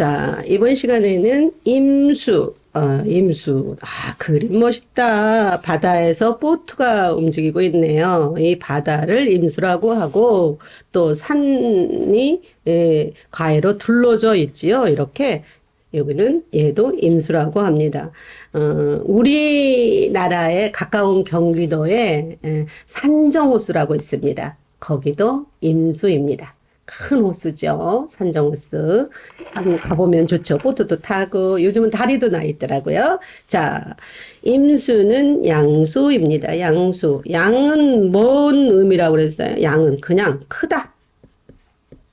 자, 이번 시간에는 임수, 어, 임수. 아, 그림 멋있다. 바다에서 보트가 움직이고 있네요. 이 바다를 임수라고 하고, 또 산이, 예, 가해로 둘러져 있지요. 이렇게. 여기는 얘도 임수라고 합니다. 어, 우리나라에 가까운 경기도에 예, 산정호수라고 있습니다. 거기도 임수입니다. 큰 호수죠. 산정호수. 한번 가보면 좋죠. 보트도 타고 요즘은 다리도 나 있더라고요. 자, 임수는 양수입니다. 양수. 양은 뭔 의미라고 그랬어요? 양은 그냥 크다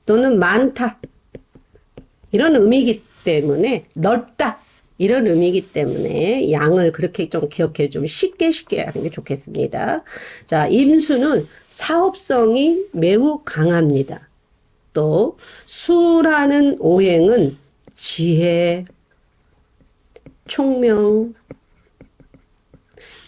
또는 많다 이런 의미이기 때문에 넓다 이런 의미이기 때문에 양을 그렇게 좀 기억해 좀 쉽게 쉽게 하는 게 좋겠습니다. 자, 임수는 사업성이 매우 강합니다. 또 수라는 오행은 지혜, 총명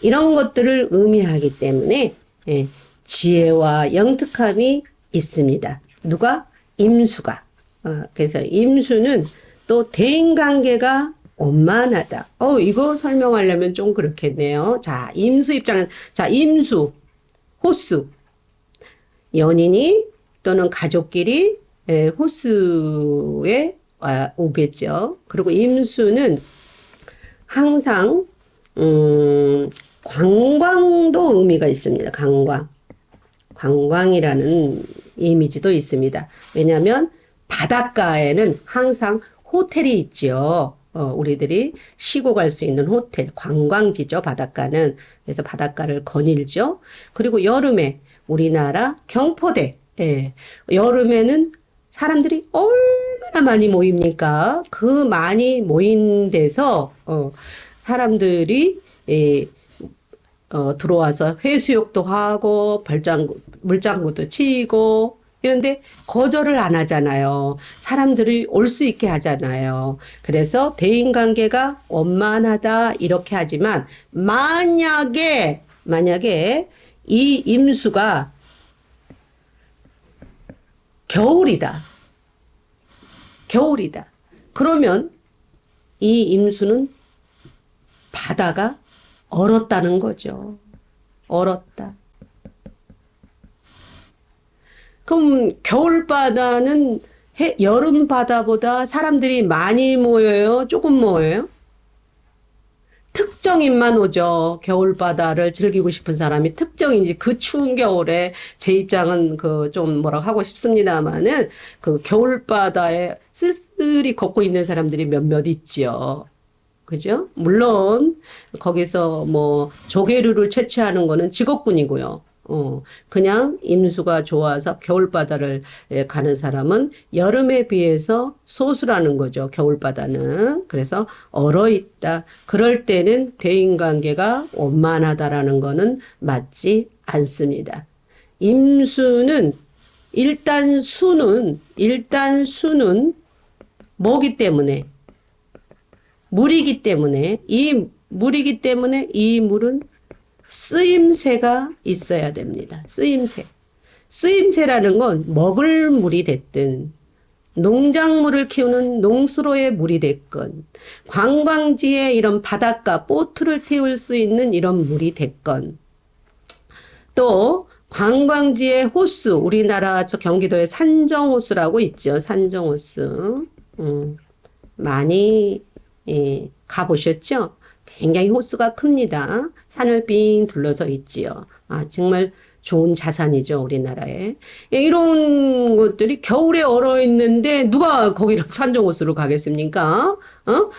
이런 것들을 의미하기 때문에 예, 지혜와 영특함이 있습니다. 누가? 임수가. 어, 그래서 임수는 또 대인관계가 원만하다. 어, 이거 설명하려면 좀 그렇겠네요. 자, 임수 입장은, 자, 임수, 호수. 연인이 또는 가족끼리 예, 호수에 와- 오겠죠. 그리고 임수는 항상, 음, 관광도 의미가 있습니다. 관광. 관광이라는 이미지도 있습니다. 왜냐하면 바닷가에는 항상 호텔이 있죠. 어, 우리들이 쉬고 갈 수 있는 호텔, 관광지죠, 바닷가는. 그래서 바닷가를 거닐죠. 그리고 여름에 우리나라 경포대, 예, 여름에는 사람들이 얼마나 많이 모입니까? 그 많이 모인 데서, 어, 사람들이, 예, 어, 들어와서 회수욕도 하고, 벌장구, 물장구도 치고, 이런데 거절을 안 하잖아요. 사람들이 올 수 있게 하잖아요. 그래서 대인관계가 원만하다, 이렇게 하지만, 만약에, 만약에 이 임수가 겨울이다. 겨울이다. 그러면 이 임수는 바다가 얼었다는 거죠. 얼었다. 그럼 겨울 바다는 해- 여름 바다보다 사람들이 많이 모여요? 조금 모여요? 특정인만 오죠. 겨울 바다를 즐기고 싶은 사람이 특정인지 그 추운 겨울에 제 입장은 그 좀 뭐라고 하고 싶습니다만은 그 겨울 바다에 쓸쓸히 걷고 있는 사람들이 몇몇 있지요. 그죠? 물론 거기서 뭐 조개류를 채취하는 거는 직업군이고요. 어, 그냥 임수가 좋아서 겨울바다를 에, 가는 사람은 여름에 비해서 소수라는 거죠. 겨울바다는. 그래서 얼어있다. 그럴 때는 대인관계가 원만하다라는 거는 맞지 않습니다. 임수는 일단 수는, 일단 수는 뭐기 때문에 물이기 때문에 이 물이기 때문에 이 물은 쓰임새가 있어야 됩니다. 쓰임새. 쓰임새라는 건 먹을 물이 됐든 농작물을 키우는 농수로의 물이 됐건 관광지에 이런 바닷가 보트를 태울 수 있는 이런 물이 됐건 또 관광지의 호수 우리나라 저 경기도에 산정호수라고 있죠. 산정호수. 음, 많이 예, 가보셨죠? 굉장히 호수가 큽니다. 산을 빙 둘러서 있지요. 아, 정말 좋은 자산이죠, 우리나라에. 예, 이런 것들이 겨울에 얼어 있는데 누가 거기를 산정호수로 가겠습니까? 어?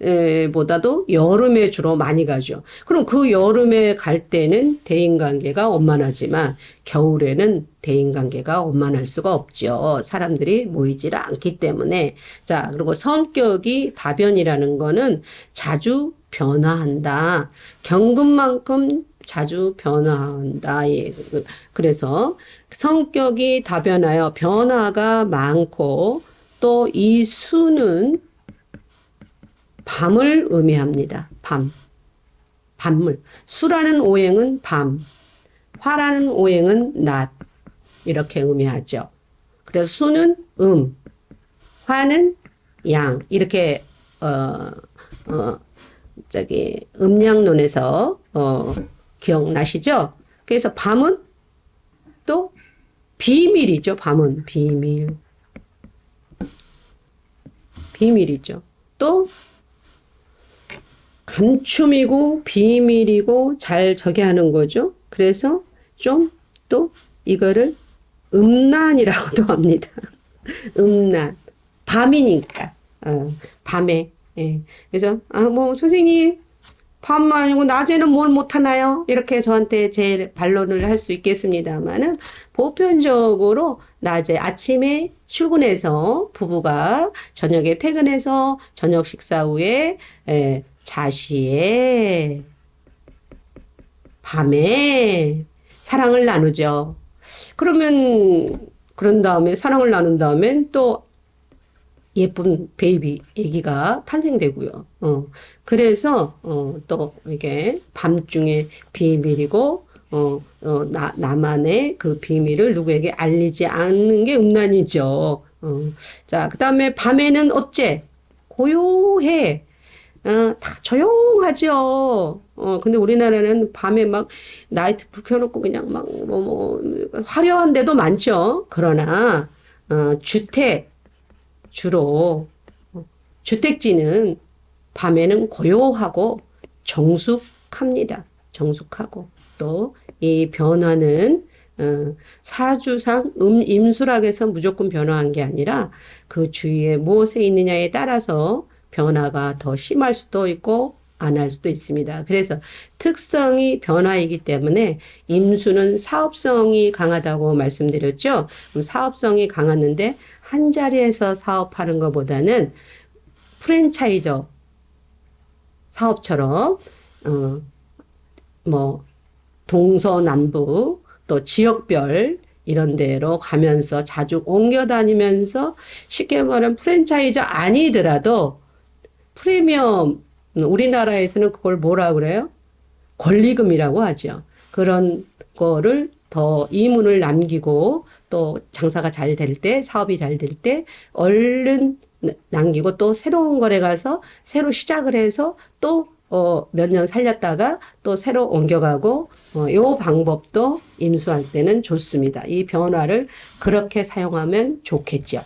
봄보다도 여름에 주로 많이 가죠. 그럼 그 여름에 갈 때는 대인 관계가 원만하지만 겨울에는 대인 관계가 원만할 수가 없죠. 사람들이 모이질 않기 때문에. 자, 그리고 성격이 다변이라는 거는 자주 변화한다. 경금만큼 자주 변화한다. 예. 그래서 성격이 다변하여 변화가 많고 또 이 수는 밤을 의미합니다. 밤. 밤물. 수라는 오행은 밤. 화라는 오행은 낮. 이렇게 의미하죠. 그래서 수는 음. 화는 양 이렇게 어, 어, 저기 음양론에서 어, 기억나시죠? 그래서 밤은 또 비밀이죠. 밤은 비밀. 비밀이죠. 또 감춤이고 비밀이고 잘 저기 하는 거죠. 그래서 좀 또 이거를 음란이라고도 합니다. 음란. 밤이니까. 어, 밤에. 예. 그래서 아 뭐 선생님 밤만 아니고 낮에는 뭘 못하나요? 이렇게 저한테 제 반론을 할 수 있겠습니다만은 보편적으로 낮에 아침에 출근해서 부부가 저녁에 퇴근해서 저녁 식사 후에 에, 자시에 밤에 사랑을 나누죠. 그러면 그런 다음에 사랑을 나눈 다음엔 또 예쁜 베이비 아기가 탄생되고요. 어. 그래서 어, 또 이게 밤중에 비밀이고 어, 어, 나, 나만의 그 비밀을 누구에게 알리지 않는 게 음란이죠. 어. 자, 그 다음에 밤에는 어째? 고요해. 어, 다 조용하죠. 어, 근데 우리나라는 밤에 막 나이트 불 켜놓고 그냥 막 뭐, 뭐, 화려한 데도 많죠. 그러나, 어, 주택, 주로, 어, 주택지는 밤에는 고요하고 정숙합니다. 정숙하고. 또 이 변화는 어, 사주상 음, 임수락에서 무조건 변화한 게 아니라 그 주위에 무엇에 있느냐에 따라서 변화가 더 심할 수도 있고 안 할 수도 있습니다. 그래서 특성이 변화이기 때문에 임수는 사업성이 강하다고 말씀드렸죠. 사업성이 강했는데 한 자리에서 사업하는 것보다는 프랜차이저 사업처럼 어, 뭐 동서남북 또 지역별 이런 데로 가면서 자주 옮겨 다니면서 쉽게 말하면 프랜차이저 아니더라도 프리미엄 우리나라에서는 그걸 뭐라 그래요? 권리금이라고 하죠. 그런 거를 더 이문을 남기고 또 장사가 잘 될 때, 사업이 잘 될 때 얼른 남기고 또 새로운 거래 가서 새로 시작을 해서 또 어, 몇 년 살렸다가 또 새로 옮겨가고, 어, 요 방법도 임수할 때는 좋습니다. 이 변화를 그렇게 사용하면 좋겠죠.